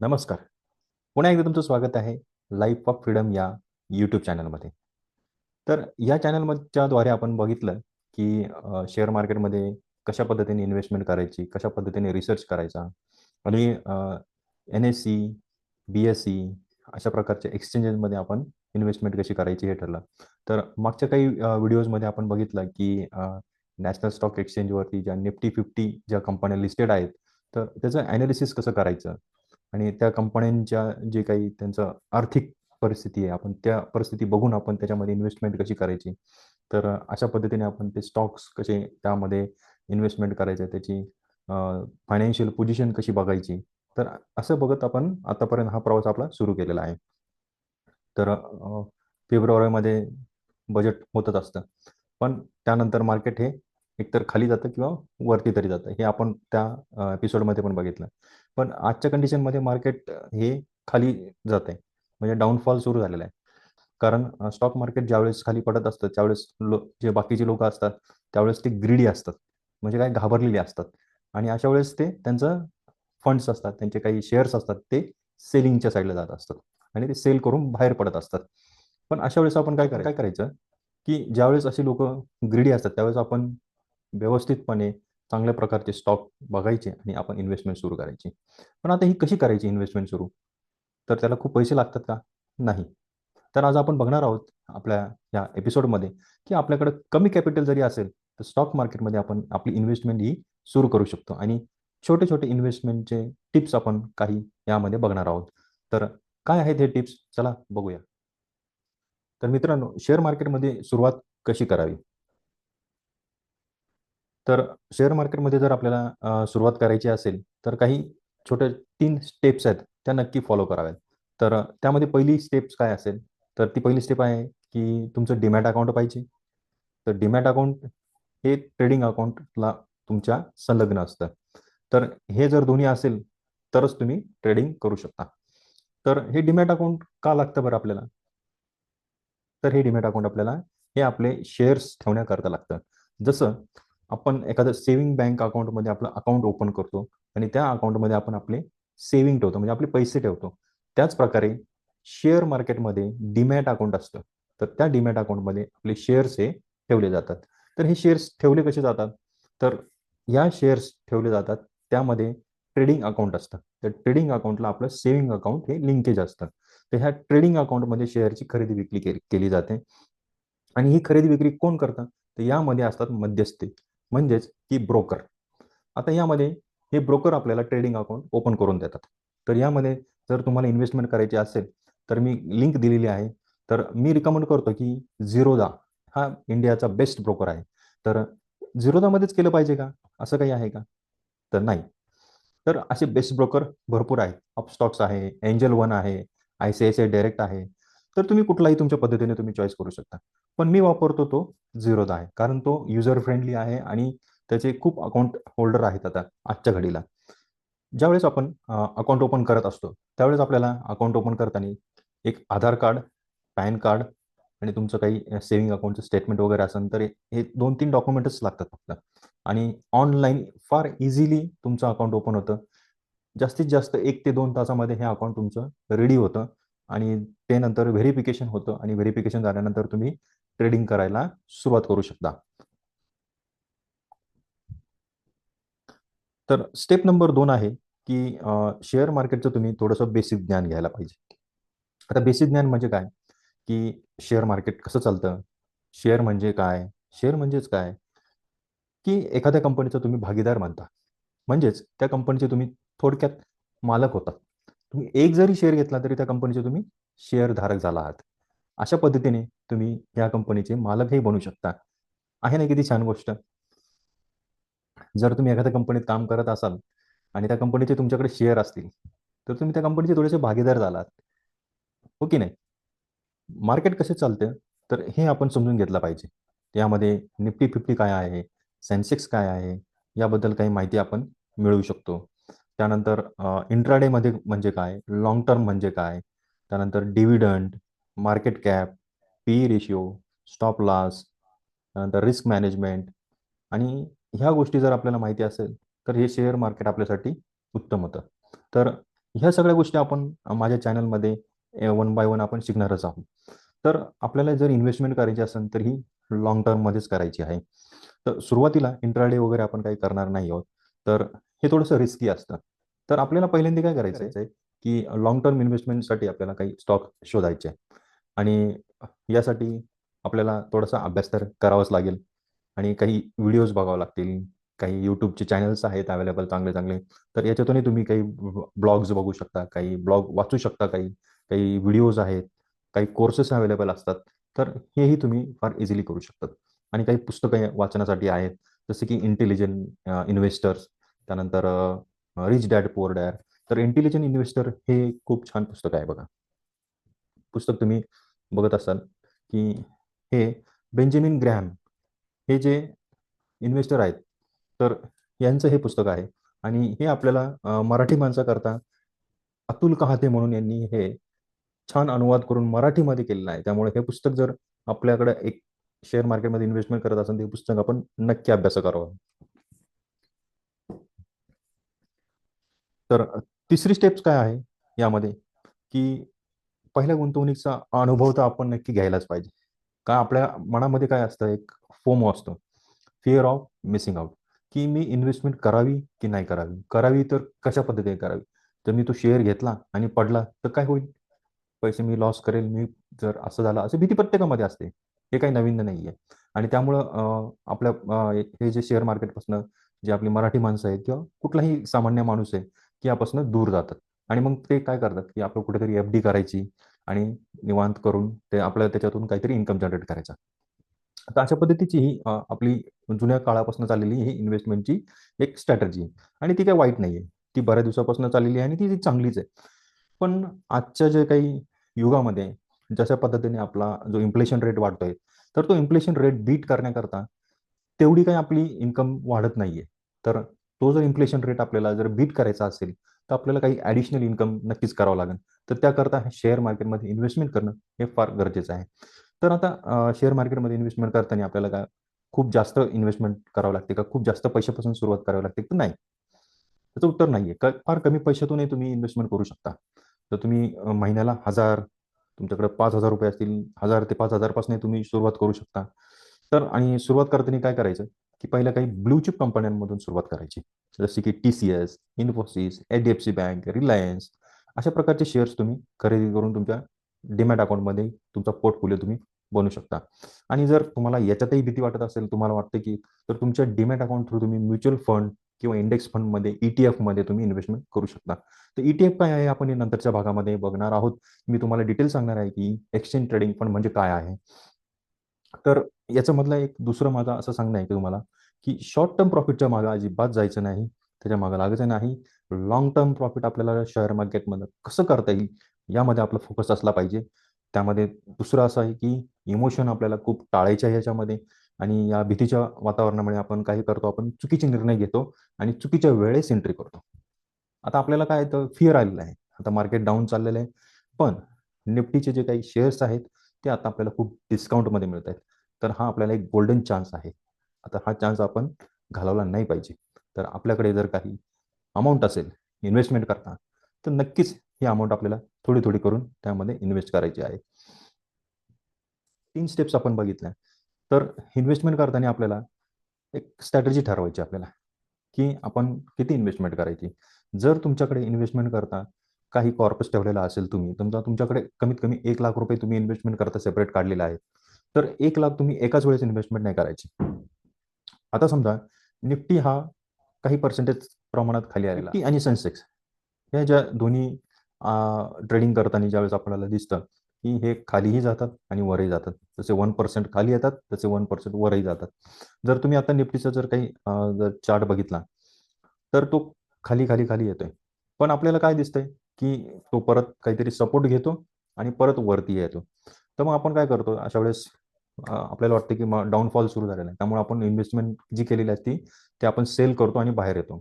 नमस्कार. पुन्हा एकदा तुमचं स्वागत आहे लाईफ ऑफ फ्रीडम या यूट्यूब चॅनलमध्ये. तर या चॅनलच्या द्वारे आपण बघितलं, की शेअर मार्केटमध्ये कशा पद्धतीने इन्व्हेस्टमेंट करायची, कशा पद्धतीने रिसर्च करायचा आणि एन-एस-सी, बी-एस-सी अशा प्रकारच्या एक्सचेंजेसमध्ये आपण इन्व्हेस्टमेंट कशी करायची हे ठरलं. तर मागच्या काही व्हिडिओजमध्ये आपण बघितलं, की नॅशनल स्टॉक एक्सचेंजवरती ज्या निफ्टी 50 ज्या कंपन्या लिस्टेड आहेत, तर त्याचं एनालिसिस कसं करायचं आणि त्या कंपन्यांच्या जे काही त्यांचं आर्थिक परिस्थिती आहे, आपण त्या परिस्थिती बघून आपण त्याच्यामध्ये इन्व्हेस्टमेंट कशी करायची. तर अशा पद्धतीने आपण ते स्टॉक्स कसे त्यामध्ये इन्व्हेस्टमेंट करायचे त्याची फायनान्शियल पोझिशन कशी बघायची. तर असं बघत आपण आतापर्यंत हा प्रवास आपला सुरू केलेला आहे. तर फेब्रुवारीमध्ये बजेट होतच असतं. पण त्यानंतर मार्केट हे एकतर खाली जातं किंवा वरती तरी जातं. हे आपण त्या एपिसोडमध्ये पण बघितलं. पण आजच्या कंडिशनमध्ये मार्केट हे खाली जात आहे म्हणजे डाऊनफॉल सुरू झालेला आहे. कारण स्टॉक मार्केट ज्यावेळेस खाली पडत असतं, त्यावेळेस लो जे बाकीचे लोक असतात, त्यावेळेस ते ग्रीडी असतात. म्हणजे काय घाबरलेले असतात आणि अशा वेळेस ते त्यांचं फंड्स असतात, त्यांचे काही शेअर्स असतात, ते सेलिंगच्या साईडला जात असतात आणि ते सेल करून बाहेर पडत असतात. पण अशा वेळेस आपण काय काय करायचं, की ज्यावेळेस अशी लोक ग्रीडी असतात, त्यावेळेस आपण व्यवस्थितपणे चांगल्या प्रकारचे स्टॉक बघायचे आणि आपण इन्व्हेस्टमेंट सुरू करायची. पण आता ही कशी करायची इन्व्हेस्टमेंट सुरू? तर त्याला खूप पैसे लागतात का? नाही. तर आज आपण बघणार आहोत आपल्या या एपिसोडमध्ये, की आपल्याकडे कमी कॅपिटल जरी असेल, तर स्टॉक मार्केटमध्ये आपण आपली इन्व्हेस्टमेंट ही सुरू करू शकतो आणि छोटे-छोटे इन्व्हेस्टमेंटचे टिप्स आपण काही यामध्ये बघणार आहोत. तर काय आहेत हे टिप्स? चला बघूया. तर मित्रांनो, शेअर मार्केटमध्ये सुरुवात कशी करावी? तर शेअर मार्केटमध्ये जर आपल्याला सुरुवात करायची असेल, तर काही छोट्या तीन स्टेप्स आहेत, त्या नक्की फॉलो कराव्यात. तर त्यामध्ये पहिली स्टेप्स काय असेल, तर ती पहिली स्टेप आहे, की तुमचं डीमॅट अकाउंट पाहिजे. तर डीमॅट अकाउंट हे ट्रेडिंग अकाउंटला तुमच्या संलग्न असतं. तर हे जर दोन्ही असेल, तरच तुम्ही ट्रेडिंग करू शकता. तर हे डीमॅट अकाउंट का लागतं बरं आपल्याला? तर हे डीमॅट अकाउंट आपल्याला हे आपले शेअर्स ठेवण्याकरता लागतं. जसं आपण एखादं सेव्हिंग बँक अकाउंटमध्ये आपलं अकाउंट ओपन करतो आणि त्या अकाउंटमध्ये आपण आपले सेव्हिंग ठेवतो, म्हणजे आपले पैसे ठेवतो. त्याच प्रकारे शेअर मार्केटमध्ये डीमॅट अकाउंट असतं. तर त्या डिमॅट अकाउंटमध्ये आपले शेअर्स हे ठेवले जातात. तर हे शेअर्स ठेवले कसे जातात? तर या शेअर्स ठेवले जातात, त्यामध्ये ट्रेडिंग अकाउंट असतं. तर ट्रेडिंग अकाउंटला आपलं सेव्हिंग अकाउंट हे लिंकेज असतं. तर ह्या ट्रेडिंग अकाउंटमध्ये शेअरची खरेदी-विक्री केली केली जाते आणि ही खरेदी-विक्री कोण करतं? तर यामध्ये असतात मध्यस्थी, म्हणजेच की ब्रोकर. आता यामध्ये हे ब्रोकर आपल्याला ट्रेडिंग अकाउंट ओपन करून देतात. तर यामध्ये जर तुम्हाला इन्व्हेस्टमेंट करायची असेल, तर मी लिंक दिलेली आहे. तर मी रिकमेंड करतो, की झिरोदा हा इंडियाचा बेस्ट ब्रोकर आहे. तर झिरोदामध्येच केलं पाहिजे का? असं काही आहे का? तर नाही. तर असे बेस्ट ब्रोकर भरपूर आहेत. अपस्टॉक्स आहे, एंजल वन आहे, आय-सी-आय-सी-आय डायरेक्ट आहे. तर तुम्ही कुठलाही तुमच्या पद्धतीने तुम्ही चॉईस करू शकता. पण मी वापरतो तो झिरो आहे. कारण तो युजर फ्रेंडली आहे आणि त्याचे खूप अकाउंट होल्डर आहेत आता आजच्या घडीला. ज्यावेळेस आपण अकाउंट ओपन करत असतो, त्यावेळेस आपल्याला अकाउंट ओपन करताना एक आधार कार्ड, पॅन कार्ड आणि तुमचं काही सेव्हिंग अकाउंटचं स्टेटमेंट वगैरे असेल, तर हे 2-3 डॉक्युमेंटच लागतात फक्त आणि ऑनलाईन फार इझिली तुमचं अकाउंट ओपन होतं. जास्तीत जास्त एक ते दोन तासामध्ये हे अकाउंट तुमचं रेडी होतं आणि ते नंतर व्हेरिफिकेशन होतं आणि व्हेरिफिकेशन झाल्यानंतर तुम्ही ट्रेडिंग करायला सुरुवात करू शकता. तर स्टेप नंबर दोन आहे, की शेअर मार्केटचं तुम्ही थोडंसं बेसिक ज्ञान घ्यायला पाहिजे. आता बेसिक ज्ञान म्हणजे काय? की शेअर मार्केट कसं चालतं? शेअर म्हणजे काय? शेअर म्हणजेच काय? की एखाद्या कंपनीचा तुम्ही भागीदार मानता म्हणजेच त्या कंपनीचे तुम्ही थोडक्यात मालक होतात. तुम्ही एक जरी शेअर घेतला, तरी त्या कंपनीचे तुम्ही शेअर धारक झाला आहात. अशा पद्धतीने तुम्ही या कंपनीचे मालकही बनू शकता. आहे ना किती छान गोष्ट? जर तुम्ही एखाद्या कंपनीत काम करत असाल आणि त्या कंपनीचे तुमच्याकडे शेअर असतील, तर तुम्ही त्या कंपनीचे थोडेसे भागीदार झालात. हो की नाही? मार्केट कसे चालते? तर हे आपण समजून घेतलं पाहिजे. यामध्ये निफ्टी 50 काय आहे? सेन्सेक्स काय आहे? याबद्दल काही माहिती आपण मिळवू शकतो. त्यानंतर इंट्राडे मध्ये म्हणजे काय? लॉंग टर्म म्हणजे काय? त्यानंतर dividend, market cap, P ratio, stop loss, त्यानंतर रिस्क मॅनेजमेंट आणि ह्या गोष्टी जर आपल्याला माहिती असेल, तर हे शेअर मार्केट आपल्यासाठी उत्तम होतं. तर ह्या सगळ्या गोष्टी आपण माझ्या चॅनलमध्ये वन बाय वन आपण शिकणारच आहोत तर आपल्याला जर इन्व्हेस्टमेंट करायची असेल तर ही लॉंग टर्ममध्येच करायची आहे तर सुरुवातीला इंट्राडे वगैरे आपण काही करणार नाही आहोत तर हे थोडंसं रिस्की असतं तर आपल्याला पहिल्यांदा काय करायचं आहे की लाँग टर्म इन्व्हेस्टमेंटसाठी आपल्याला काही स्टॉक शोधायचे. आणि यासाठी आपल्याला थोडासा अभ्यास तर करावाच लागेल. आणि काही व्हिडिओज बघावं लागतील. काही यूट्यूबचे चॅनल्स आहेत अवेलेबल चांगले चांगले. तर याच्यातूनही तुम्ही काही ब्लॉग्स बघू शकता काही ब्लॉग वाचू शकता काही काही व्हिडिओज आहेत काही कोर्सेस अवेलेबल असतात. तर हेही तुम्ही फार इझिली करू शकतात. आणि काही पुस्तकं वाचण्यासाठी आहेत. जसे की इंटेलिजंट इन्व्हेस्टर्स त्यानंतर रिच डॅड पोअर डॅड तर इंटेलिजंट इन्व्हेस्टर हे खूप छान पुस्तक आहे बघा. पुस्तक तुम्ही बघत असाल की हे बेंजामिन ग्रॅम हे जे इन्व्हेस्टर आहेत तर यांचं हे पुस्तक आहे. आणि हे आपल्याला मराठी माणसाकरता अतुल कहाते म्हणून यांनी हे छान अनुवाद करून मराठीमध्ये केलेलं आहे. त्यामुळे हे पुस्तक जर आपल्याकडे एक शेअर मार्केटमध्ये इन्व्हेस्टमेंट करत असेल ते हे पुस्तक आपण नक्की अभ्यास करावं. तर तिसरी स्टेप्स काय आहे यामध्ये? की पहिल्या गुंतवणुकीचा अनुभव तर आपण नक्की घ्यायलाच पाहिजे. का आपल्या मनामध्ये काय असतं? एक फोमो असतो. फिअर ऑफ मिसिंग आउट की मी इन्व्हेस्टमेंट करावी की नाही करावी? करावी तर कशा पद्धतीने करावी? तर मी तो शेअर घेतला आणि पडला तर काय होईल? पैसे मी लॉस करेल. मी जर असं झालं असं भीती प्रत्येकामध्ये असते. हे काही नवीन नाही आहे आणि त्यामुळं आपल्या हे जे शेअर मार्केटपासून जे आपली मराठी माणसं आहेत किंवा कुठलाही सामान्य माणूस आहे की यापासून दूर जातात. आणि मग ते काय करतात की आपलं कुठेतरी एफ डी करायची आणि निवांत करून ते आपल्याला त्याच्यातून काहीतरी इन्कम जनरेट करायचा. तर अशा पद्धतीची ही आपली जुन्या काळापासून चाललेली ही इन्व्हेस्टमेंटची एक स्ट्रॅटर्जी आणि ती काय वाईट नाही आहे ती बऱ्याच दिवसापासून चाललेली आहे आणि ती चांगलीच आहे. पण आजच्या जे काही युगामध्ये जशा पद्धतीने आपला जो इन्फ्लेशन रेट वाढतोय तर तो इन्फ्लेशन रेट बीट करण्याकरता तेवढी काही आपली इन्कम वाढत नाहीये. तर तो जर इन्फ्लेशन रेट आपल्याला जर बीट करायचा असेल तर आपल्याला काही ॲडिशनल इन्कम नक्कीच करावं लागेल. तर त्याकरता शेअर मार्केटमध्ये इन्व्हेस्टमेंट करणं हे फार गरजेचं आहे. तर आता शेअर मार्केटमध्ये इन्व्हेस्टमेंट करताना आपल्याला का खूप जास्त इन्व्हेस्टमेंट करावं लागते का? खूप जास्त पैशापासून सुरुवात करावी लागते तर नाही. त्याचं उत्तर नाही आहे फार कमी पैशातूनही तुम्ही इन्व्हेस्टमेंट करू शकता. तर तुम्ही महिन्याला हजार तुमच्याकडे पाच हजार रुपये असतील हजार ते पाच हजारपासून तुम्ही सुरुवात करू शकता. तर आणि सुरुवात करताना काय करायचं? की पहिल्या काही ब्लू चिप कंपन्यांमधून सुरुवात करायची. जसे की T C S Infosys H D F C bank Reliance अशा प्रकारचे शेअर्स तुम्ही खरेदी करून तुमच्या डिमॅट अकाउंटमध्ये तुमचा पोर्टफोलिओ तुम्ही बनवू शकता. आणि जर तुम्हाला याच्यातही भीती वाटत असेल तुम्हाला वाटतं की तर तुमच्या डिमॅट अकाउंट थ्रू तुम्ही म्युच्युअल फंड किंवा इंडेक्स फंडमध्ये ईटीएफमध्ये तुम्ही इन्व्हेस्टमेंट करू शकता. तर ईटीएफ काय आहे? आपण नंतरच्या भागामध्ये बघणार आहोत. मी तुम्हाला डिटेल सांगणार आहे की एक्सचेंज ट्रेडिंग फंड म्हणजे काय आहे. तर याचं एक दुसरं माझा असं सांगणं आहे की तुम्हाला की शॉर्ट टर्म प्रॉफिटच्या मागे अजिबात जायचं नाही त्याच्यामागे लागायचं नाही. लॉंग टर्म प्रॉफिट आपल्याला शेअर मार्केटमध्ये कसं करता येईल यामध्ये आपला फोकस असला पाहिजे. त्यामध्ये दुसरं असं आहे की इमोशन आपल्याला खूप टाळायचे आहे याच्यामध्ये आणि या भीतीच्या वातावरणामुळे आपण काही करतो आपण चुकीचे निर्णय घेतो आणि चुकीच्या वेळेस एंट्री करतो. आता आपल्याला काय तर फिअर आलेलं आहे. आता मार्केट डाऊन चाललेलं आहे. पण निफ्टीचे जे काही शेअर्स आहेत ते आता आपल्याला खूप डिस्काउंटमध्ये मिळत आहेत तर हा आपल्याला एक गोल्डन चान्स आहे. आता हा चान्स आपण घालवला नाही पाहिजे. तर आपल्याकडे जर काही अमाऊंट असेल इन्व्हेस्टमेंट करता तर नक्कीच ही अमाऊंट आपल्याला थोडी थोडी करून त्यामध्ये इन्व्हेस्ट करायची आहे. तीन स्टेप्स आपण बघितल्या. तर इन्व्हेस्टमेंट करताना आपल्याला एक स्ट्रॅटजी ठरवायची आपल्याला की आपण किती इन्व्हेस्टमेंट करायची. जर तुमच्याकडे इन्व्हेस्टमेंट करता काही कॉर्पस ठेवलेला असेल तुम्ही तुमचा तुमच्याकडे कमीत कमी एक लाख रुपये तुम्ही इन्व्हेस्टमेंट करता सेपरेट काढलेला आहे तर एक लाख तुम्ही एकाच वेळेस इन्व्हेस्टमेंट नाही करायची. आता समजा निफ्टी हा काही पर्सेंटेज प्रमाणात खाली आलेला आणि सेन्सेक्स या ज्या दोन्ही ट्रेडिंग करताना ज्यावेळेस आपल्याला दिसतं की हे खालीही जातात आणि वरही जातात. जसे वन पर्सेंट खाली येतात तसे वन पर्सेंट वरही जातात. जर तुम्ही आता निफ्टीचा जर काही जर चार्ट बघितला तर तो खाली खाली खाली येतोय. पण आपल्याला काय दिसतंय? की तो परत काहीतरी सपोर्ट घेतो आणि परत वरती येतो. तर मग आपण काय करतो? अशा वेळेस आपल्याला वाटतं की डाऊनफॉल सुरू झालेला आहे. त्यामुळे आपण इन्व्हेस्टमेंट जी केलेली असती ते आपण सेल करतो आणि बाहेर येतो.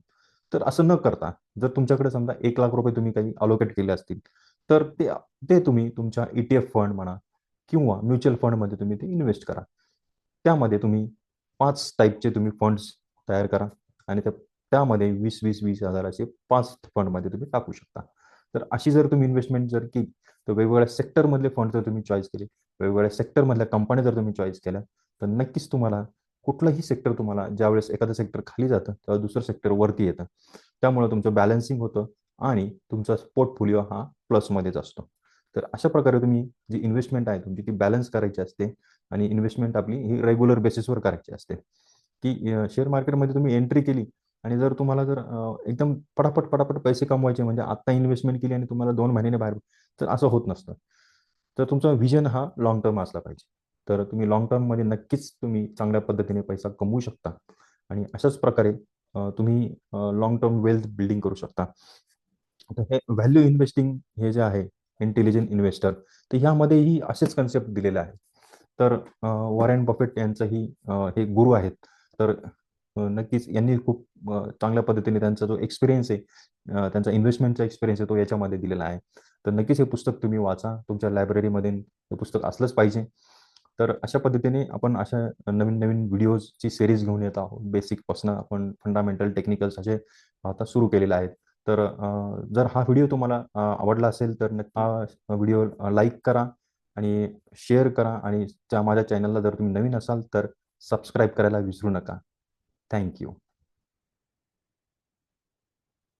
तर असं न करता जर तुमच्याकडे समजा एक लाख रुपये तुम्ही काही अलोकेट केले असतील तर ते ते तुम्ही तुमच्या ईटीएफ फंड म्हणा किंवा म्युच्युअल फंडमध्ये तुम्ही ते इन्व्हेस्ट करा. त्यामध्ये तुम्ही पाच टाईपचे तुम्ही फंड्स तयार करा आणि त्यामध्ये वीस वीस वीस हजाराचे पाच फंडमध्ये तुम्ही टाकू शकता. तर अशी जर तुम्ही इन्व्हेस्टमेंट जर केली तर वेगवेगळ्या सेक्टरमधले फंड जर तुम्ही चॉईस केले वेगवेगळ्या सेक्टरमधल्या कंपन्या जर तुम्ही चॉईस केल्या तर नक्कीच तुम्हाला कुठलंही सेक्टर तुम्हाला ज्यावेळेस एखादं सेक्टर खाली जातं तेव्हा दुसरं सेक्टर वरती येतं. त्यामुळे तुमचं बॅलन्सिंग होतं आणि तुमचा पोर्टफोलिओ हा प्लसमध्येच असतो. तर अशा प्रकारे तुम्ही जी इन्व्हेस्टमेंट आहे तुमची ती बॅलन्स करायची असते आणि इन्व्हेस्टमेंट आपली ही रेग्युलर बेसिसवर करायची असते. की शेअर मार्केटमध्ये तुम्ही एंट्री केली आणि जर तुम्हाला जर एकदम पटापट पटापट पैसे कमवायचे म्हणजे आत्ता इन्व्हेस्टमेंट केली आणि तुम्हाला दोन महिन्याने बाहेर तर असं होत नसतं. तर तुमचा व्हिजन हा लॉंग टर्म असला पाहिजे. तर तुम्ही लॉंग टर्ममध्ये नक्कीच तुम्ही चांगल्या पद्धतीने पैसा कमवू शकता. आणि अशाच प्रकारे तुम्ही लॉंग टर्म वेल्थ बिल्डिंग करू शकता. तर हे व्हॅल्यू इन्व्हेस्टिंग हे जे आहे इंटेलिजंट इन्व्हेस्टर तर ह्यामध्येही असेच कन्सेप्ट दिलेले आहेत. तर वॉरेन बफेट यांचंही हे गुरु आहेत. तर नक्कीच यांनी खूप चांगल्या पद्धतीने त्यांचा जो एक्सपिरियन्स आहे त्यांचा इन्व्हेस्टमेंटचा एक्सपिरियन्स आहे तो याच्यामध्ये दिलेला आहे. तर नक्कीच हे पुस्तक तुम्ही वाचा. तुमच्या लायब्ररीमध्ये हे पुस्तक असलंच पाहिजे. तर अशा पद्धतीने आपण अशा नवीन नवीन व्हिडिओजची सिरीज घेऊन येत आहोत. बेसिकपासून आपण फंडामेंटल टेक्निकल्स असे आता सुरू केलेले आहेत. तर जर हा व्हिडिओ तुम्हाला आवडला असेल तर हा व्हिडिओ लाईक करा आणि शेअर करा. आणि त्या माझ्या चॅनलला जर तुम्ही नवीन असाल तर सबस्क्राईब करायला विसरू नका. Thank you.